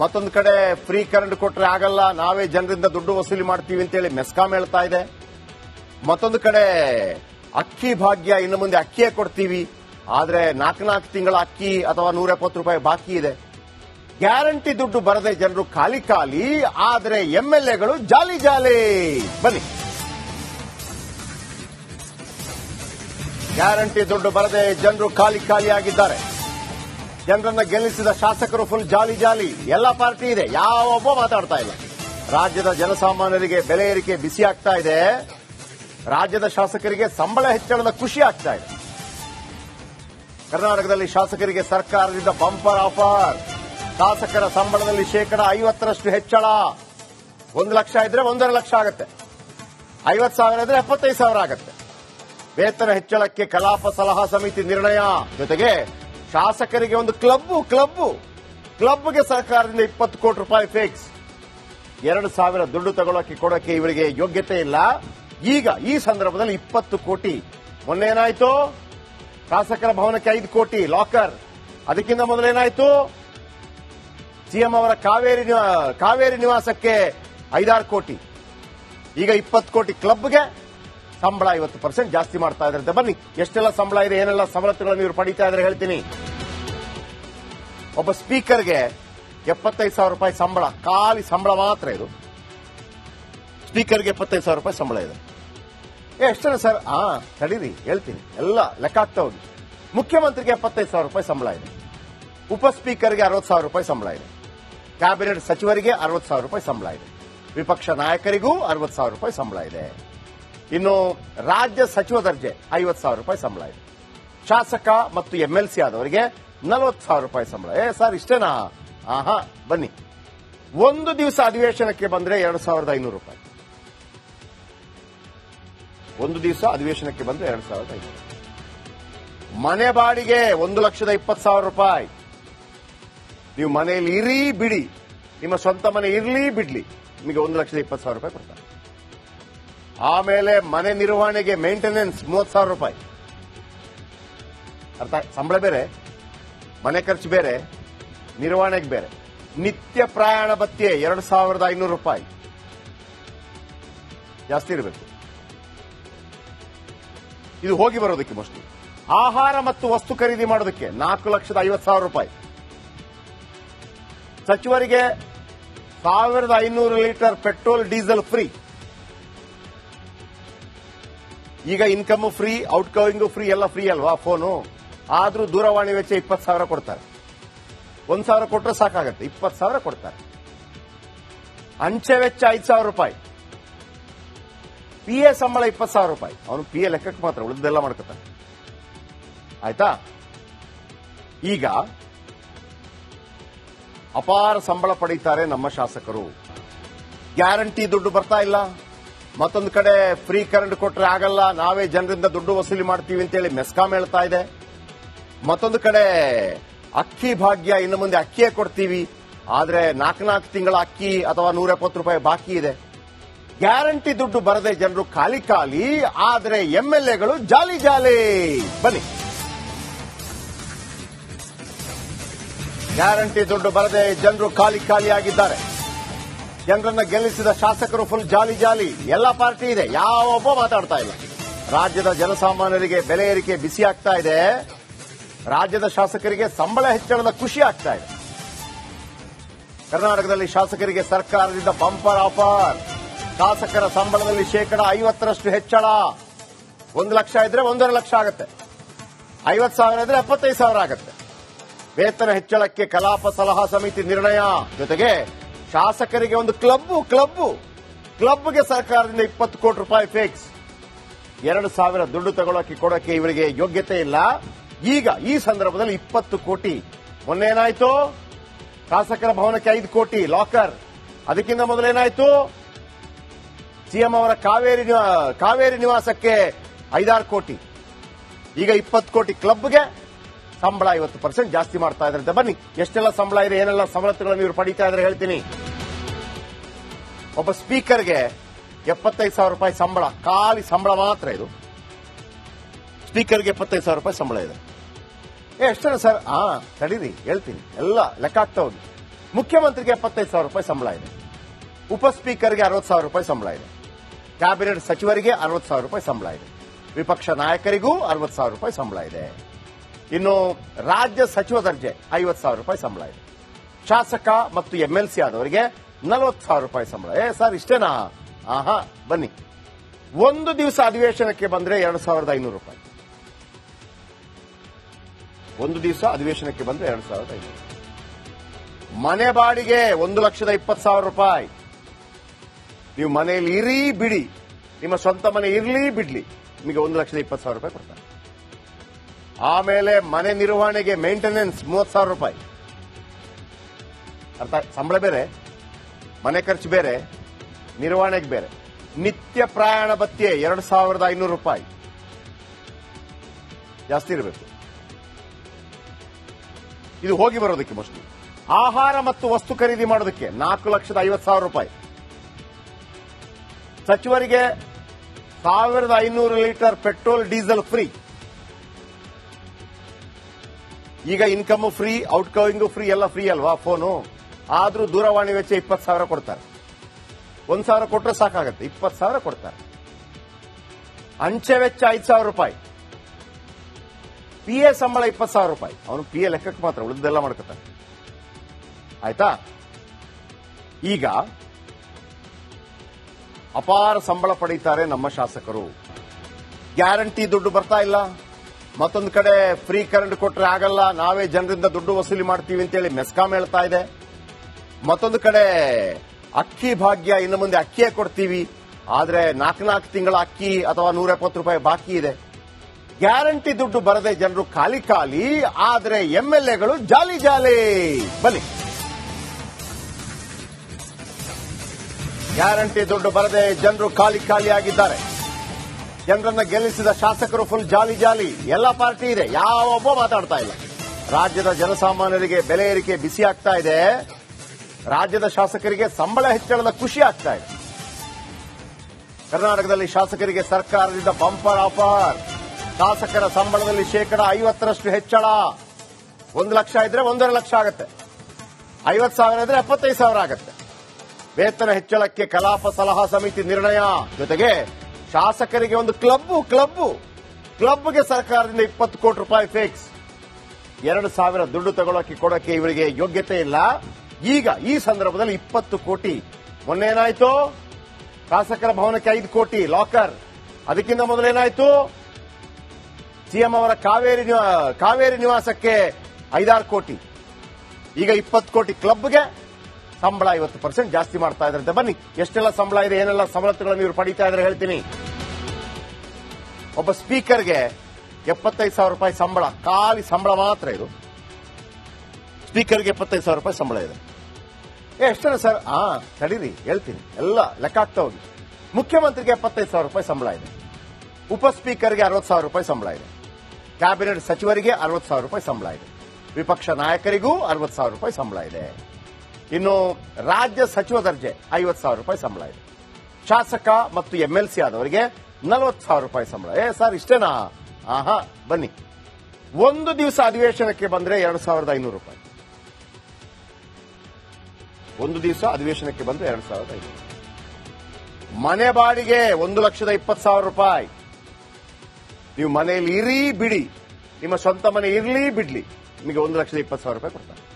ಮತ್ತೊಂದು ಕಡೆ free current ಕೊಟ್ರೆ ಆಗಲ್ಲ, ನಾವೇ ಜನರಿಂದ ದುಡ್ಡು ವಸೂಲಿ ಮಾಡ್ತೀವಿ ಅಂತೇಳಿ ಮೆಸ್ಕಾಂ ಹೇಳ್ತಾ ಇದೆ. ಮತ್ತೊಂದು ಕಡೆ ಅಕ್ಕಿ ಭಾಗ್ಯ ಇನ್ನು ಮುಂದೆ ಅಕ್ಕಿಯೇ ಕೊಡ್ತೀವಿ, ಆದರೆ ನಾಲ್ಕು ನಾಲ್ಕು ತಿಂಗಳ ಅಕ್ಕಿ ಅಥವಾ ನೂರ ಎಪ್ಪತ್ತು ರೂಪಾಯಿ ಬಾಕಿ ಇದೆ. ಗ್ಯಾರಂಟಿ ದುಡ್ಡು ಬರದೆ ಜನರು ಖಾಲಿ ಖಾಲಿ, ಆದರೆ ಎಂಎಲ್ಎಗಳು ಜಾಲಿ ಜಾಲಿ. ಬನ್ನಿ. ಗ್ಯಾರಂಟಿ ದುಡ್ಡು ಬರದೆ ಜನರು ಖಾಲಿ ಖಾಲಿಯಾಗಿದ್ದಾರೆ ಜನರನ್ನ ಗೆಲ್ಲಿಸಿದ ಶಾಸಕರು ಫುಲ್ ಜಾಲಿ ಜಾಲಿ. ಎಲ್ಲ ಪಾರ್ಟಿ ಇದೆ. ಯಾವೊಬ್ಬ ಮಾತಾಡ್ತಾ ಇಲ್ಲ. ರಾಜ್ಯದ ಜನಸಾಮಾನ್ಯರಿಗೆ ಬೆಲೆ ಏರಿಕೆ ಬಿಸಿ ಆಗ್ತಾ ಇದೆ. ರಾಜ್ಯದ ಶಾಸಕರಿಗೆ ಸಂಬಳ ಹೆಚ್ಚಳದ ಖುಷಿ ಆಗ್ತಾ ಇದೆ. ಕರ್ನಾಟಕದಲ್ಲಿ ಶಾಸಕರಿಗೆ ಸರ್ಕಾರದಿಂದ ಬಂಪರ್ ಆಫರ್. ಶಾಸಕರ ಸಂಬಳದಲ್ಲಿ ಶೇಕಡ ಐವತ್ತರಷ್ಟು ಹೆಚ್ಚಳ. ಒಂದು ಲಕ್ಷ ಇದ್ರೆ ಒಂದೂವರೆ ಲಕ್ಷ ಆಗುತ್ತೆ. ಐವತ್ತು ಸಾವಿರ ಇದ್ರೆ ಎಪ್ಪತ್ತೈದು ಸಾವಿರ ಆಗುತ್ತೆ. ವೇತನ ಹೆಚ್ಚಳಕ್ಕೆ ಕಲಾಪ ಸಲಹಾ ಸಮಿತಿ ನಿರ್ಣಯ. ಜೊತೆಗೆ ಶಾಸಕರಿಗೆ ಒಂದು ಕ್ಲಬ್ ಕ್ಲಬ್ ಕ್ಲಬ್ಗೆ ಸರ್ಕಾರದಿಂದ ಇಪ್ಪತ್ತು ಕೋಟಿ ರೂಪಾಯಿ ಫಿಕ್ಸ್. ಎರಡು ಸಾವಿರ ದುಡ್ಡು ತಗೊಳ್ಳೋಕೆ ಕೊಡೋಕೆ ಇವರಿಗೆ ಯೋಗ್ಯತೆ ಇಲ್ಲ. ಈಗ ಈ ಸಂದರ್ಭದಲ್ಲಿ ಇಪ್ಪತ್ತು ಕೋಟಿ. ಮೊನ್ನೆ ಏನಾಯ್ತು ಶಾಸಕರ ಭವನಕ್ಕೆ ಐದು ಕೋಟಿ, ಲಾಕರ್. ಅದಕ್ಕಿಂತ ಮೊದಲೇನಾಯ್ತು? ಸಿಎಂ ಅವರ ಕಾವೇರಿ ಕಾವೇರಿ ನಿವಾಸಕ್ಕೆ ಐದಾರು ಕೋಟಿ. ಈಗ ಇಪ್ಪತ್ತು ಕೋಟಿ ಕ್ಲಬ್ಗೆ. ಸಂಬಳ ಐವತ್ತು ಪರ್ಸೆಂಟ್ ಜಾಸ್ತಿ ಮಾಡ್ತಾ ಇದ್ರಂತೆ ಬನ್ನಿ, ಎಷ್ಟೆಲ್ಲ ಸಂಬಳ ಇದೆ, ಏನೆಲ್ಲ ಸವಲತ್ತುಗಳನ್ನು ಇವರು ಪಡೀತಾ ಇದ್ರೆ ಹೇಳ್ತೀನಿ. ಒಬ್ಬ ಸ್ಪೀಕರ್ಗೆ ಎಪ್ಪತ್ತೈದು ಸಾವಿರ ರೂಪಾಯಿ ಸಂಬಳ, ಖಾಲಿ ಸಂಬಳ ಮಾತ್ರ ಇದು. ಸ್ಪೀಕರ್ಗೆ ಎಪ್ಪತ್ತೈದು ಸಾವಿರ ರೂಪಾಯಿ ಸಂಬಳ ಇದೆ. ಏ ಎಷ್ಟೇ ಸರ್? ಹಾ ತಡೀರಿ, ಹೇಳ್ತೀನಿ. ಎಲ್ಲ ಲೆಕ್ಕ ಆಗ್ತಾ ಹೋಗಿ. ಮುಖ್ಯಮಂತ್ರಿಗೆ ಎಪ್ಪತ್ತೈದು ಸಾವಿರ ರೂಪಾಯಿ ಸಂಬಳ ಇದೆ. ಉಪ ಸ್ಪೀಕರ್ಗೆ ಅರವತ್ತು ಸಾವಿರ ರೂಪಾಯಿ ಸಂಬಳ ಇದೆ. ಕ್ಯಾಬಿನೆಟ್ ಸಚಿವರಿಗೆ ಅರವತ್ತು ಸಾವಿರ ರೂಪಾಯಿ ಸಂಬಳ ಇದೆ. ವಿಪಕ್ಷ ನಾಯಕರಿಗೂ ಅರವತ್ತು ಸಾವಿರ ರೂಪಾಯಿ ಸಂಬಳ ಇದೆ. ಇನ್ನು ರಾಜ್ಯ ಸಚಿವ ದರ್ಜೆ ಐವತ್ತು ಸಾವಿರ ರೂಪಾಯಿ ಸಂಬಳ ಇದೆ. ಶಾಸಕ ಮತ್ತು ಎಂಎಲ್ಸಿ ಆದವರಿಗೆ ನಲವತ್ತು ಸಾವಿರ ರೂಪಾಯಿ ಸಂಬಳ. ಏ, ಸರ್, ಇಷ್ಟೇನಾ? ಆಹಾ, ಬನ್ನಿ. ಒಂದು ದಿವಸ ಅಧಿವೇಶನಕ್ಕೆ ಬಂದ್ರೆ ಎರಡು ಸಾವಿರದ ಐನೂರು ರೂಪಾಯಿ. ಒಂದು ದಿವಸ ಅಧಿವೇಶನಕ್ಕೆ ಬಂದ್ರೆ ಎರಡು ಸಾವಿರದ ಐನೂರು ಮನೆ ಬಾಡಿಗೆ ಒಂದು ಲಕ್ಷದ ಇಪ್ಪತ್ತು ಸಾವಿರ ರೂಪಾಯಿ. ನೀವು ಮನೆಯಲ್ಲಿ ಇರಿ, ಬಿಡಿ. ನಿಮ್ಮ ಸ್ವಂತ ಮನೆ ಇರಲಿ, ಬಿಡ್ಲಿ. ನಿಮಗೆ ಒಂದು ಲಕ್ಷದ ಇಪ್ಪತ್ತು ಸಾವಿರ ರೂಪಾಯಿ ಕೊಡ್ತಾರೆ. ಆಮೇಲೆ ಮನೆ ನಿರ್ವಹಣೆಗೆ ಮೇಂಟೆನೆನ್ಸ್ ಮೂವತ್ ಸಾವಿರ ರೂಪಾಯಿ. ಅರ್ಥ, ಸಂಬಳ ಬೇರೆ, ಮನೆ ಖರ್ಚು ಬೇರೆ, ನಿರ್ವಹಣೆಗೆ ಬೇರೆ. ನಿತ್ಯ ಪ್ರಯಾಣ ಭತ್ಯೆ ಎರಡು ಸಾವಿರದ ಐನೂರು ರೂಪಾಯಿ. ಜಾಸ್ತಿ ಇರಬೇಕು. ಇದು ಹೋಗಿ ಬರೋದಕ್ಕೆ ಮೋಸ್ಟ್ಲಿ ಆಹಾರ ಮತ್ತು ವಸ್ತು ಖರೀದಿ ಮಾಡೋದಕ್ಕೆ ನಾಲ್ಕು ಲಕ್ಷದ ಐವತ್ತು ಸಾವಿರ ರೂಪಾಯಿ. ಸಚಿವರಿಗೆ ಸಾವಿರದ ಐನೂರು ಲೀಟರ್ ಪೆಟ್ರೋಲ್ ಡೀಸೆಲ್ ಫ್ರೀ. ಈಗ ಇನ್ಕಮ್ ಫ್ರೀ ಔಟ್ ಫ್ರೀ ಎಲ್ಲ ಫ್ರೀ ಅಲ್ವಾ ಫೋನು ಆದ್ರೂ ದೂರವಾಣಿ ವೆಚ್ಚ ಇಪ್ಪತ್ತು ಸಾವಿರ ಕೊಡ್ತಾರೆ. ಒಂದ್ ಸಾವಿರ ಕೊಟ್ಟರೆ ಸಾಕಾಗತ್ತೆ. ಇಪ್ಪತ್ತು ಸಾವಿರ ಕೊಡ್ತಾರೆ. ಅಂಚೆ ವೆಚ್ಚ ಐದು ಸಾವಿರ ರೂಪಾಯಿ. ಪಿ ಎ ಸಂಬಳ ಇಪ್ಪತ್ತು ಸಾವಿರ ರೂಪಾಯಿ. ಅವನು ಪಿ ಎ ಲೆಕ್ಕಕ್ಕೆ ಮಾತ್ರ ಉಳಿದೆಲ್ಲ ಮಾಡ್ಕೊತಾನೆ. ಆಯ್ತಾ? ಈಗ ಅಪಾರ ಸಂಬಳ ಪಡೀತಾರೆ ನಮ್ಮ ಶಾಸಕರು. ಗ್ಯಾರಂಟಿ ದುಡ್ಡು ಬರ್ತಾ ಇಲ್ಲ. ಮತ್ತೊಂದು ಕಡೆ ಫ್ರೀ ಕರೆಂಟ್ ಕೊಟ್ಟರೆ ಆಗಲ್ಲ, ನಾವೇ ಜನರಿಂದ ದುಡ್ಡು ವಸೂಲಿ ಮಾಡ್ತೀವಿ ಅಂತೇಳಿ ಮೆಸ್ಕಾಂ ಹೇಳ್ತಾ ಇದೆ. ಮತ್ತೊಂದು ಕಡೆ ಅಕ್ಕಿ ಭಾಗ್ಯ ಇನ್ನು ಮುಂದೆ ಅಕ್ಕಿಯೇ ಕೊಡ್ತೀವಿ, ಆದರೆ ನಾಲ್ಕು ನಾಲ್ಕು ತಿಂಗಳ ಅಕ್ಕಿ ಅಥವಾ ನೂರ ರೂಪಾಯಿ ಬಾಕಿ ಇದೆ. ಗ್ಯಾರಂಟಿ ದುಡ್ಡು ಬರದೆ ಜನರು ಖಾಲಿ ಖಾಲಿ, ಆದರೆ ಎಂಎಲ್ಎಗಳು ಜಾಲಿ ಜಾಲಿ. ಬನ್ನಿ. ಗ್ಯಾರಂಟಿ ದುಡ್ಡು ಬರದೆ ಜನರು ಖಾಲಿ ಖಾಲಿಯಾಗಿದ್ದಾರೆ ಜನರನ್ನ ಗೆಲ್ಲಿಸಿದ ಶಾಸಕರು ಫುಲ್ ಜಾಲಿ ಜಾಲಿ. ಎಲ್ಲ ಪಾರ್ಟಿ ಇದೆ. ಯಾವೊಬ್ಬ ಮಾತಾಡ್ತಾ ಇಲ್ಲ. ರಾಜ್ಯದ ಜನಸಾಮಾನ್ಯರಿಗೆ ಬೆಲೆ ಏರಿಕೆ ಬಿಸಿ ಆಗ್ತಾ ಇದೆ. ರಾಜ್ಯದ ಶಾಸಕರಿಗೆ ಸಂಬಳ ಹೆಚ್ಚಳದ ಖುಷಿ ಆಗ್ತಾ ಇದೆ. ಕರ್ನಾಟಕದಲ್ಲಿ ಶಾಸಕರಿಗೆ ಸರ್ಕಾರದಿಂದ ಬಂಪರ್ ಆಫರ್. ಶಾಸಕರ ಸಂಬಳದಲ್ಲಿ ಶೇಕಡ ಐವತ್ತರಷ್ಟು ಹೆಚ್ಚಳ. ಒಂದು ಲಕ್ಷ ಇದ್ರೆ ಒಂದೂವರೆ ಲಕ್ಷ ಆಗುತ್ತೆ. ಐವತ್ತು ಸಾವಿರ ಇದ್ರೆ ಎಪ್ಪತ್ತೈದು ಸಾವಿರ ಆಗುತ್ತೆ. ವೇತನ ಹೆಚ್ಚಳಕ್ಕೆ ಕಲಾಪ ಸಲಹಾ ಸಮಿತಿ ನಿರ್ಣಯ. ಜೊತೆಗೆ ಶಾಸಕರಿಗೆ ಒಂದು ಕ್ಲಬ್ ಕ್ಲಬ್ ಕ್ಲಬ್ಗೆ ಸರ್ಕಾರದಿಂದ ಇಪ್ಪತ್ತು ಕೋಟಿ ರೂಪಾಯಿ ಫಿಕ್ಸ್ ಎರಡು ಸಾವಿರ ದುಡ್ಡು ತಗೊಳಕ್ಕೆ ಕೊಡೋಕೆ ಇವರಿಗೆ ಯೋಗ್ಯತೆ ಇಲ್ಲ. ಈಗ ಈ ಸಂದರ್ಭದಲ್ಲಿ ಇಪ್ಪತ್ತು ಕೋಟಿ. ಮೊನ್ನೆ ಏನಾಯ್ತು ಶಾಸಕರ ಭವನಕ್ಕೆ ಐದು ಕೋಟಿ ಲಾಕರ್ ಅದಕ್ಕಿಂತ ಮೊದಲೇನಾಯ್ತು? ಸಿಎಂ ಅವರ ಕಾವೇರಿ ಕಾವೇರಿ ನಿವಾಸಕ್ಕೆ ಐದಾರು ಕೋಟಿ. ಈಗ ಇಪ್ಪತ್ತು ಕೋಟಿ ಕ್ಲಬ್ಗೆ. ಸಂಬಳ ಐವತ್ತು ಪರ್ಸೆಂಟ್ ಜಾಸ್ತಿ ಮಾಡ್ತಾ ಇದ್ರಂತೆ ಬನ್ನಿ, ಎಷ್ಟೆಲ್ಲ ಸಂಬಳ ಇದೆ, ಏನೆಲ್ಲ ಸವಲತ್ತುಗಳನ್ನು ಇವರು ಪಡೀತಾ ಇದ್ರೆ ಹೇಳ್ತೀನಿ. ಒಬ್ಬ ಸ್ಪೀಕರ್ಗೆ ಎಪ್ಪತ್ತೈದು ಸಾವಿರ ರೂಪಾಯಿ ಸಂಬಳ, ಖಾಲಿ ಸಂಬಳ ಮಾತ್ರ ಇದು. ಸ್ಪೀಕರ್ಗೆ ಎಪ್ಪತ್ತೈದು ಸಾವಿರ ರೂಪಾಯಿ ಸಂಬಳ ಇದೆ. ಏ ಎಷ್ಟನ ಸರ್? ಹಾ ತಡೀರಿ, ಹೇಳ್ತೀನಿ. ಎಲ್ಲ ಲೆಕ್ಕ ಆಗ್ತಾ ಹೋಗಿ ಮುಖ್ಯಮಂತ್ರಿಗೆ ಎಪ್ಪತ್ತೈದು ಸಾವಿರ ರೂಪಾಯಿ ಸಂಬಳ ಇದೆ. ಉಪ ಸ್ಪೀಕರ್ಗೆ ಅರವತ್ತು ಸಾವಿರ ರೂಪಾಯಿ ಸಂಬಳ ಇದೆ. ಕ್ಯಾಬಿನೆಟ್ ಸಚಿವರಿಗೆ ಅರವತ್ತು ಸಾವಿರ ರೂಪಾಯಿ ಸಂಬಳ ಇದೆ. ವಿಪಕ್ಷ ನಾಯಕರಿಗೂ ಅರವತ್ತು ಸಾವಿರ ರೂಪಾಯಿ ಸಂಬಳ ಇದೆ. ಇನ್ನು ರಾಜ್ಯ ಸಚಿವ ದರ್ಜೆ, ಐವತ್ತು ಸಾವಿರ ರೂಪಾಯಿ ಸಂಬಳ ಇದೆ. ಶಾಸಕ ಮತ್ತು ಎಂಎಲ್ಸಿ ಆದವರಿಗೆ ನಲವತ್ತು ಸಾವಿರ ರೂಪಾಯಿ ಸಂಬಳ. ಏ, ಸರ್, ಇಷ್ಟೇನಾ? ಆಹಾ, ಬನ್ನಿ. ಒಂದು ದಿವಸ ಅಧಿವೇಶನಕ್ಕೆ ಬಂದ್ರೆ ಎರಡು ಸಾವಿರದ ಐನೂರು ರೂಪಾಯಿ. ಒಂದು ದಿವಸ ಅಧಿವೇಶನಕ್ಕೆ ಬಂದ್ರೆ ಎರಡು ಸಾವಿರದ ಐನೂರು ಮನೆ ಬಾಡಿಗೆ ಒಂದು ಲಕ್ಷದ ಇಪ್ಪತ್ತು ಸಾವಿರ ರೂಪಾಯಿ. ನೀವು ಮನೆಯಲ್ಲಿ ಇರಿ, ಬಿಡಿ. ನಿಮ್ಮ ಸ್ವಂತ ಮನೆ ಇರಲಿ, ಬಿಡ್ಲಿ. ನಿಮಗೆ ಒಂದು ಲಕ್ಷದ ಇಪ್ಪತ್ತು ಸಾವಿರ ರೂಪಾಯಿ ಕೊಡ್ತಾರೆ. ಆಮೇಲೆ ಮನೆ ನಿರ್ವಹಣೆಗೆ ಮೇಂಟೆನೆನ್ಸ್ ಮೂವತ್ತು ಸಾವಿರ ರೂಪಾಯಿ. ಅರ್ಥ, ಸಂಬಳ ಬೇರೆ, ಮನೆ ಖರ್ಚು ಬೇರೆ, ನಿರ್ವಹಣೆಗೆ ಬೇರೆ. ನಿತ್ಯ ಪ್ರಯಾಣ ಭತ್ಯೆ ಎರಡು ಸಾವಿರದ ಐನೂರು ರೂಪಾಯಿ. ಜಾಸ್ತಿ ಇರಬೇಕು. ಇದು ಹೋಗಿ ಬರೋದಕ್ಕೆ ಮೋಸ್ಟ್ಲಿ ಆಹಾರ ಮತ್ತು ವಸ್ತು ಖರೀದಿ ಮಾಡೋದಕ್ಕೆ ನಾಲ್ಕು ಲಕ್ಷದ ಐವತ್ತು ಸಾವಿರ ರೂಪಾಯಿ. ಸಚಿವರಿಗೆ ಸಾವಿರದ ಐನೂರು ಲೀಟರ್ ಪೆಟ್ರೋಲ್ ಡೀಸೆಲ್ ಫ್ರೀ. ಈಗ ಇನ್ಕಮ್ ಫ್ರೀ ಔಟ್ ಫ್ರೀ ಎಲ್ಲ ಫ್ರೀ ಅಲ್ವಾ ಫೋನು ಆದ್ರೂ ದೂರವಾಣಿ ವೆಚ್ಚ ಇಪ್ಪತ್ತು ಸಾವಿರ ಕೊಡ್ತಾರೆ. ಒಂದ್ ಸಾವಿರ ಕೊಟ್ಟರೆ ಸಾಕಾಗತ್ತೆ. ಇಪ್ಪತ್ತು ಸಾವಿರ ಕೊಡ್ತಾರೆ. ಅಂಚೆ ವೆಚ್ಚ ಐದು ಸಾವಿರ ರೂಪಾಯಿ. ಪಿ ಎ ಸಂಬಳ ಇಪ್ಪತ್ತು ಸಾವಿರ ರೂಪಾಯಿ. ಅವನು ಪಿ ಎ ಲೆಕ್ಕಕ್ಕೆ ಮಾತ್ರ ಉಳಿದೆಲ್ಲ ಮಾಡ್ಕೊತಾನೆ. ಆಯ್ತಾ? ಈಗ ಅಪಾರ ಸಂಬಳ ಪಡೀತಾರೆ ನಮ್ಮ ಶಾಸಕರು. ಗ್ಯಾರಂಟಿ ದುಡ್ಡು ಬರ್ತಾ ಇಲ್ಲ. ಮತ್ತೊಂದು ಕಡೆ ಫ್ರೀ ಕರೆಂಟ್ ಕೊಟ್ರೆ ಆಗಲ್ಲ, ನಾವೇ ಜನರಿಂದ ದುಡ್ಡು ವಸೂಲಿ ಮಾಡ್ತೀವಿ ಅಂತೇಳಿ ಮೆಸ್ಕಾಂ ಹೇಳ್ತಾ ಇದೆ. ಮತ್ತೊಂದು ಕಡೆ ಅಕ್ಕಿ ಭಾಗ್ಯ ಇನ್ನು ಮುಂದೆ ಅಕ್ಕಿಯೇ ಕೊಡ್ತೀವಿ, ಆದರೆ ನಾಲ್ಕು ನಾಲ್ಕು ತಿಂಗಳ ಅಕ್ಕಿ ಅಥವಾ ನೂರ ಎಪ್ಪತ್ತು ರೂಪಾಯಿ ಬಾಕಿ ಇದೆ. ಗ್ಯಾರಂಟಿ ದುಡ್ಡು ಬರದೆ ಜನರು ಖಾಲಿ ಖಾಲಿ, ಆದರೆ ಎಂಎಲ್ಎಗಳು ಜಾಲಿ ಜಾಲಿ. ಬನ್ನಿ. ಗ್ಯಾರಂಟಿ ದುಡ್ಡು ಬರದೆ ಜನರು ಖಾಲಿ ಖಾಲಿ ಆಗಿದ್ದಾರೆ. ಜನರನ್ನ ಗೆಲ್ಲಿಸಿದ ಶಾಸಕರು ಫುಲ್ ಜಾಲಿ ಜಾಲಿ. ಎಲ್ಲ ಪಾರ್ಟಿ ಇದೆ. ಯಾವ ಒಬ್ಬ ಮಾತಾಡ್ತಾ ಇಲ್ಲ. ರಾಜ್ಯದ ಜನಸಾಮಾನ್ಯರಿಗೆ ಬೆಲೆ ಏರಿಕೆ ಬಿಸಿ ಆಗ್ತಾ ಇದೆ. ರಾಜ್ಯದ ಶಾಸಕರಿಗೆ ಸಂಬಳ ಹೆಚ್ಚಳದ ಖುಷಿ ಆಗ್ತಾ ಇದೆ. ಕರ್ನಾಟಕದಲ್ಲಿ ಶಾಸಕರಿಗೆ ಸರ್ಕಾರದಿಂದ ಬಂಪರ್ ಆಫರ್. ಶಾಸಕರ ಸಂಬಳದಲ್ಲಿ ಶೇಕಡ ಐವತ್ತರಷ್ಟು ಹೆಚ್ಚಳ. ಒಂದು ಲಕ್ಷ ಇದ್ರೆ ಒಂದೂವರೆ ಲಕ್ಷ ಆಗುತ್ತೆ. ಐವತ್ತು ಸಾವಿರ ಇದ್ರೆ ಎಪ್ಪತ್ತೈದು ಸಾವಿರ ಆಗುತ್ತೆ. ವೇತನ ಹೆಚ್ಚಳಕ್ಕೆ ಕಲಾಪ ಸಲಹಾ ಸಮಿತಿ ನಿರ್ಣಯ. ಜೊತೆಗೆ ಶಾಸಕರಿಗೆ ಒಂದು ಕ್ಲಬ್ ಕ್ಲಬ್ ಕ್ಲಬ್ಗೆ ಸರ್ಕಾರದಿಂದ ಇಪ್ಪತ್ತು ಕೋಟಿ ರೂಪಾಯಿ ಫಿಕ್ಸ್ ಎರಡು ಸಾವಿರ ದುಡ್ಡು ತಗೊಳ್ಳೋಕೆ ಕೊಡೋಕೆ ಇವರಿಗೆ ಯೋಗ್ಯತೆ ಇಲ್ಲ. ಈಗ ಈ ಸಂದರ್ಭದಲ್ಲಿ ಇಪ್ಪತ್ತು ಕೋಟಿ. ಮೊನ್ನೆ ಏನಾಯ್ತು ಶಾಸಕರ ಭವನಕ್ಕೆ ಐದು ಕೋಟಿ ಲಾಕರ್ ಅದಕ್ಕಿಂತ ಮೊದಲೇನಾಯ್ತು? ಸಿಎಂ ಅವರ ಕಾವೇರಿ ಕಾವೇರಿ ನಿವಾಸಕ್ಕೆ ಐದಾರು ಕೋಟಿ. ಈಗ ಇಪ್ಪತ್ತು ಕೋಟಿ ಕ್ಲಬ್ಗೆ. ಸಂಬಳ ಐವತ್ತು ಪರ್ಸೆಂಟ್ ಜಾಸ್ತಿ ಮಾಡ್ತಾ ಇದ್ರಂತೆ ಬನ್ನಿ, ಎಷ್ಟೆಲ್ಲ ಸಂಬಳ ಇದೆ, ಏನೆಲ್ಲ ಸವಲತ್ತುಗಳನ್ನು ಇವರು ಪಡೀತಾ ಇದ್ರೆ ಹೇಳ್ತೀನಿ. ಒಬ್ಬ ಸ್ಪೀಕರ್ಗೆ ಎಪ್ಪತ್ತೈದು ಸಾವಿರ ರೂಪಾಯಿ ಸಂಬಳ, ಖಾಲಿ ಸಂಬಳ ಮಾತ್ರ ಇದು. ಸ್ಪೀಕರ್ಗೆ ಎಪ್ಪತ್ತೈದು ಸಾವಿರ ರೂಪಾಯಿ ಸಂಬಳ ಇದೆ. ಏ ಎಷ್ಟೇ ಸರ್? ಹಾ ತಡೀರಿ, ಹೇಳ್ತೀನಿ. ಎಲ್ಲ ಲೆಕ್ಕ ಆಗ್ತಾ ಹೋಗಿ. ಮುಖ್ಯಮಂತ್ರಿಗೆ ಎಪ್ಪತ್ತೈದು ಸಾವಿರ ರೂಪಾಯಿ ಸಂಬಳ ಇದೆ. ಉಪ ಸ್ಪೀಕರ್ಗೆ ಅರವತ್ತು ಸಾವಿರ ರೂಪಾಯಿ ಸಂಬಳ ಇದೆ. ಕ್ಯಾಬಿನೆಟ್ ಸಚಿವರಿಗೆ ಅರವತ್ತು ಸಾವಿರ ರೂಪಾಯಿ ಸಂಬಳ ಇದೆ. ವಿಪಕ್ಷ ನಾಯಕರಿಗೂ ಅರವತ್ತು ಸಾವಿರ ರೂಪಾಯಿ ಸಂಬಳ ಇದೆ. ಇನ್ನು ರಾಜ್ಯ ಸಚಿವ ದರ್ಜೆ, ಐವತ್ತು ಸಾವಿರ ರೂಪಾಯಿ ಸಂಬಳ ಇದೆ. ಶಾಸಕ ಮತ್ತು ಎಂಎಲ್ಸಿ ಆದವರಿಗೆ ನಲವತ್ತು ಸಾವಿರ ರೂಪಾಯಿ ಸಂಬಳ. ಏ ಸರ್, ಇಷ್ಟೇನಾ? ಆಹಾ, ಬನ್ನಿ. ಒಂದು ದಿವಸ ಅಧಿವೇಶನಕ್ಕೆ ಬಂದ್ರೆ ಎರಡು ಸಾವಿರದ ಐನೂರು ರೂಪಾಯಿ. ಒಂದು ದಿವಸ ಅಧಿವೇಶನಕ್ಕೆ ಬಂದ್ರೆ ಎರಡು ಸಾವಿರದ ಐನೂರು ಮನೆ ಬಾಡಿಗೆ ಒಂದು ಲಕ್ಷದ ಇಪ್ಪತ್ತು ಸಾವಿರ ರೂಪಾಯಿ. ನೀವು ಮನೆಯಲ್ಲಿ ಇರಿ, ಬಿಡಿ. ನಿಮ್ಮ ಸ್ವಂತ ಮನೆ ಇರಲಿ, ಬಿಡ್ಲಿ. ನಿಮಗೆ ಒಂದು ಲಕ್ಷದ ಇಪ್ಪತ್ತು ಸಾವಿರ ರೂಪಾಯಿ ಕೊಡ್ತಾರೆ.